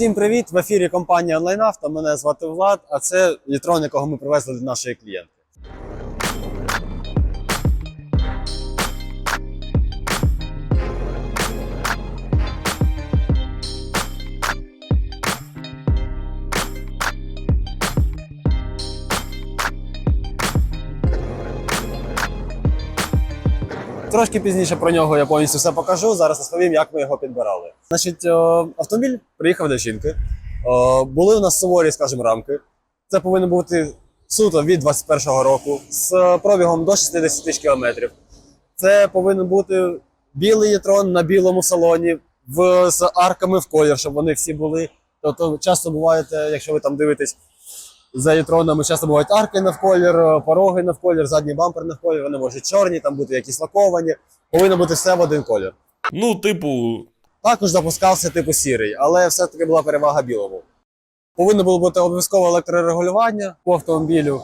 Всім привіт! В ефірі компанія «Онлайнавто». Мене звати Влад, а це літрон, якого ми привезли до нашої клієнтки. Трошки пізніше про нього я повністю все покажу. Зараз розповім, як ми його підбирали. Значить, е, автомобіль приїхав до жінки. Е, Були у нас суворі, скажімо, рамки. Це повинно бути суто від 21-го року з пробігом до 60 тисяч кілометрів. Це повинен бути білий єтрон на білому салоні в, з арками в колір, щоб вони всі були. Тобто, часто буває, якщо ви там дивитесь за єтронами, часто бувають арки на колір, пороги на колір, задній бампер на колір, вони можуть чорні, там бути якісь лаковані. Повинно бути все в один колір. Ну, типу, Також запускався типу сірий, але все-таки була перевага білому. Повинно було бути обов'язкове електрорегулювання по автомобілю.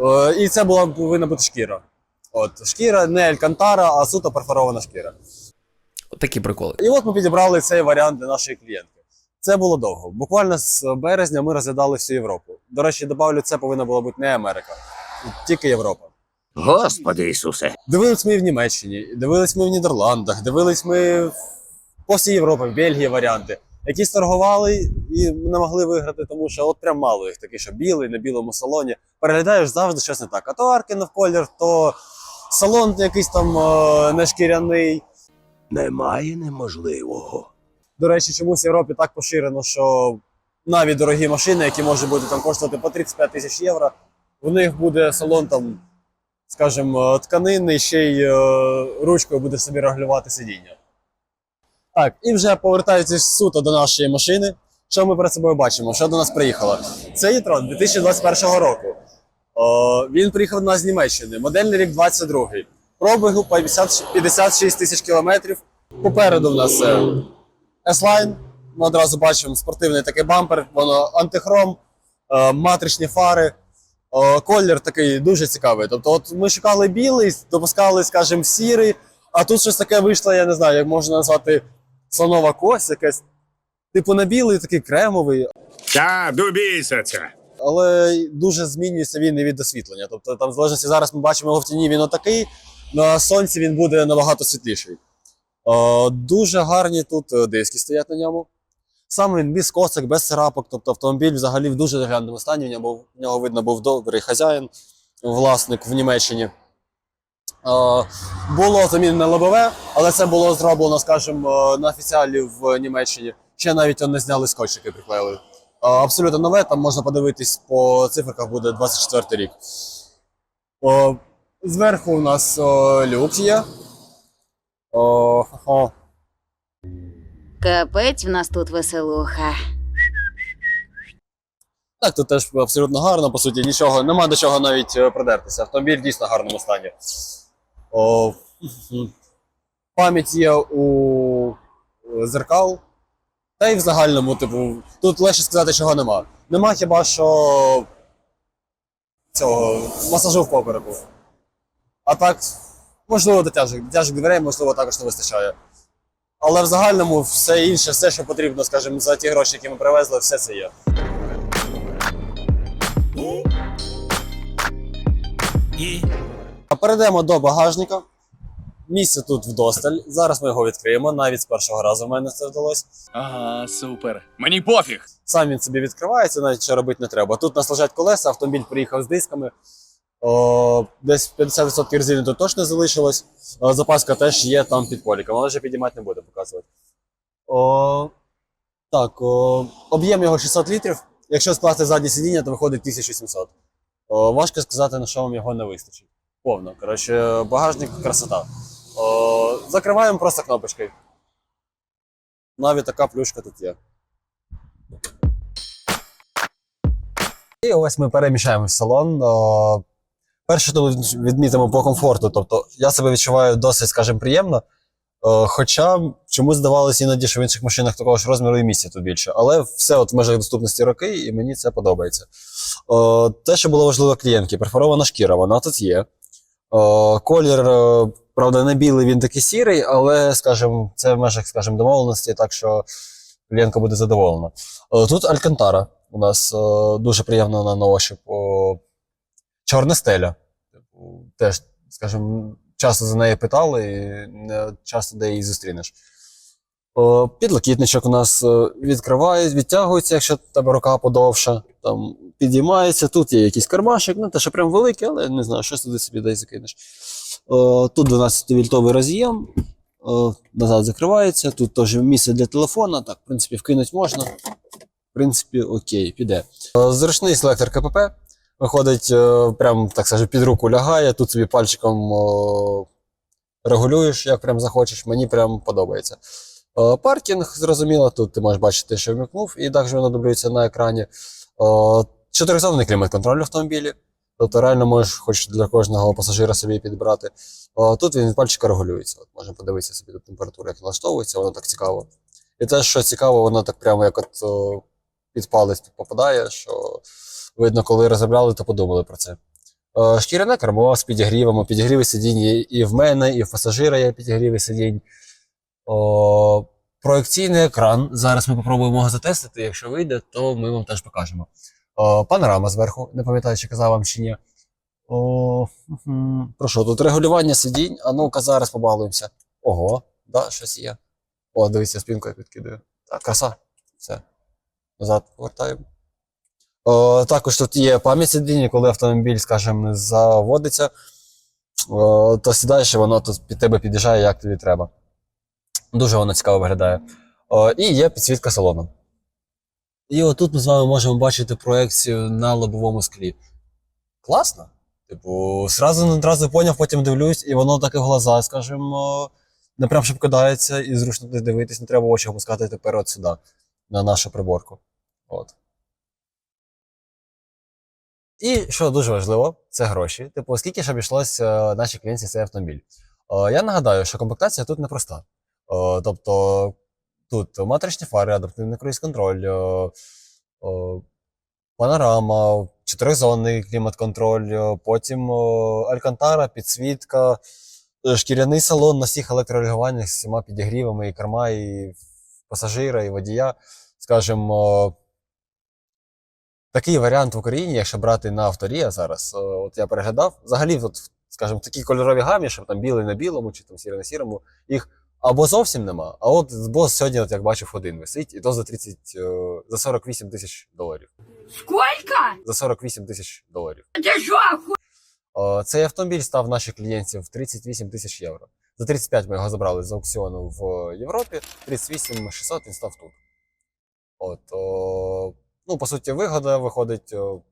Е, І це була повинна бути шкіра. От, шкіра не алькантара, а суто перфорована шкіра. такі приколи. І от ми підібрали цей варіант для нашої клієнтки. Це було довго. Буквально з березня ми розглядали всю Європу. До речі, добавлю, це повинна була бути не Америка, тільки Європа. Господи Ісусе. Дивились ми в Німеччині, дивились ми в Нідерландах, дивились ми в- по всій Європі, в Бельгії варіанти. Якісь торгували і не могли виграти, тому що от прям мало їх такий, що білий на білому салоні. Переглядаєш завжди щось не так. А то арки навколір, то салон якийсь там е, не шкіряний. Немає неможливого. До речі, чомусь в Європі так поширено, що навіть дорогі машини, які можуть бути там коштувати по 35 тисяч євро, в них буде салон там, скажімо, тканинний, ще й е, ручкою буде собі регулювати сидіння. Так, і вже повертаючись суто до нашої машини, що ми перед собою бачимо? Що до нас приїхало? Це e-tron 2021 року. О, він приїхав до нас з Німеччини, модельний рік 22. Пробігу 50 56 тисяч кілометрів. Попереду в нас е, S-Line. Ми одразу бачимо спортивний такий бампер, воно антихром, е, матричні фари. Е, Колір такий дуже цікавий. Тобто, от ми шукали білий, допускали, скажімо, сірий, а тут щось таке вийшло, я не знаю, як можна назвати слонова кость, якась. Типу на білий, такий кремовий, Та, добійся це. але дуже змінюється він і від освітлення. Тобто, там, в залежності зараз ми бачимо його в тіні, він отакий, на сонці він буде набагато світліший. Е, дуже гарні тут е, диски стоять на ньому. Сам він без косок, без царапок, тобто автомобіль взагалі в дуже доглянутому стані. В нього, в нього видно був добрий хазяїн, власник в Німеччині. Е, було замінене лобове, але це було зроблено, скажімо, на офіціалі в Німеччині. Ще навіть не зняли скотчики, приклеїли. Абсолютно нове, там можна подивитись по цифрах, буде 24 рік. Зверху у нас люк є. О, хо-хо. Капець в нас тут веселуха. Так, тут теж абсолютно гарно, по суті, нічого, нема до чого навіть е, придертися. Автомобіль дійсно в гарному стані. О, пам'ять є у зеркал. Та й в загальному, типу, тут легше сказати, чого нема. Нема хіба що цього масажу в попереку. А так, можливо, дотяжок. Дотяжок дверей, можливо, також не вистачає. Але в загальному все інше, все, що потрібно, скажімо, за ті гроші, які ми привезли, все це є. А Перейдемо до багажника. Місце тут вдосталь. Зараз ми його відкриємо. Навіть з першого разу в мене це вдалося. Ага, супер. Мені пофіг. Сам він собі відкривається, навіть що робити не треба. Тут нас лежать колеса, автомобіль приїхав з дисками. Десь 50% резини тут точно залишилось. Запаска теж є там під поліком, але вже підіймати не буде показувати. О, так, об'єм його 600 літрів. Якщо скласти заднє сидіння, то виходить 1700. О, важко сказати, на що вам його не вистачить. Повно. Коротше, багажник красота. О, закриваємо просто кнопочкою. Навіть така плюшка тут є. І ось ми переміщаємо в салон. О, перше тут відмітимо по комфорту. Тобто я себе відчуваю досить, скажімо, приємно. Хоча чомусь здавалося іноді, що в інших машинах такого ж розміру і місця тут більше. Але все от в межах доступності роки, і мені це подобається. Те, що було важливо клієнтки, перфорована шкіра, вона тут є. Колір, е, правда, не білий, він такий сірий, але, скажімо, це в межах, скажімо, домовленості, так що клієнтка буде задоволена. Е, Тут Алькантара. У нас е, дуже приємно на ощуп. О, Чорна стеля. Типу, Теж, скажімо, часто за неї питали, і не часто де її зустрінеш. О, Підлокітничок у нас е, відкривають, відтягується, якщо тебе рука подовша, там підіймається. Тут є якийсь кармашик, ну те, що прям великий, але не знаю, щось туди собі десь закинеш. О, Тут 12-вільтовий роз'єм, назад закривається. Тут теж місце для телефона. Так, в принципі, вкинути можна. В принципі, окей, піде. Зручний селектор КПП. Виходить, е, прям так скажу, під руку лягає. Тут собі пальчиком регулюєш, як прям захочеш. Мені прям подобається. Е, Паркінг, зрозуміло, тут ти можеш бачити, що вмикнув, і також воно дублюється на екрані. Е, Чотиризонний клімат-контроль в автомобілі. Тобто реально можеш хоч для кожного пасажира собі підбрати. Тут він від пальчика регулюється. От можемо подивитися собі тут температура, як налаштовується, воно так цікаво. І те, що цікаво, воно так прямо як от під палець попадає, що видно, коли розробляли, то подумали про це. Е, Шкіряне кермо з підігрівами, підігріви сидінь є і в мене, і в пасажира є підігріви сидінь. О, проекційний екран. Зараз ми попробуємо його затестити. Якщо вийде, то ми вам теж покажемо. О, панорама зверху, не пам'ятаю, чи казав вам чи ні. О, мгм. Про тут регулювання сидінь? А ну-ка зараз побалуємося. Ого, да, щось є. О, дивіться, спинку я підкидаю. Так, краса. Все. Назад повертаємо. О, також тут є пам'ять сидіння, коли автомобіль, скажімо, заводиться, о, то сідаєш, і воно тут під тебе під'їжджає, як тобі треба. Дуже воно цікаво виглядає. О, і є підсвітка салону. І отут ми з вами можемо бачити проекцію на лобовому склі. Класно. Типу, сразу одразу поняв, потім дивлюсь, і воно так і в глаза, скажімо, не прям щоб кидається, і зручно дивитись, не треба очі опускати тепер от сюди, на нашу приборку. От. І що дуже важливо, це гроші. Типу, скільки ж обійшлося нашій клієнтці цей автомобіль? Е, я нагадаю, що комплектація тут непроста. Е, тобто тут матричні фари, адаптивний круїз-контроль, е, е, панорама, чотиризонний клімат-контроль, е, потім е, алькантара, підсвітка, е, шкіряний салон на всіх електрорегулюваннях з всіма підігрівами, і керма, і пасажира, і водія. Скажімо, е, такий варіант в Україні, якщо брати на авторія зараз, от я переглядав, взагалі, от, скажімо, в такій кольоровій гамі, щоб там білий на білому, чи там сірий на сірому, їх або зовсім нема, а от бос сьогодні, от як бачив, один висить, і то за 30, е, за 48 тисяч доларів. Сколько? За 48 тисяч доларів. Ты что, оху... Цей автомобіль став наших клієнтів 38 тисяч євро. За 35 ми його забрали з аукціону в Європі, 38 600 він став тут. От, о, ну, по суті, вигода виходить о,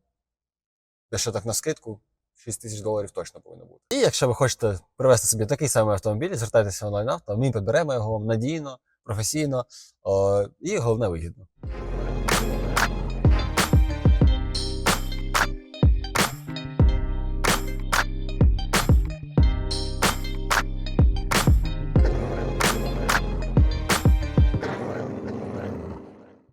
дещо так на скидку. 6 тисяч доларів точно повинно бути. І якщо ви хочете привезти собі такий самий автомобіль, звертайтеся онлайн авто, ми підберемо його вам надійно, професійно о, і головне вигідно.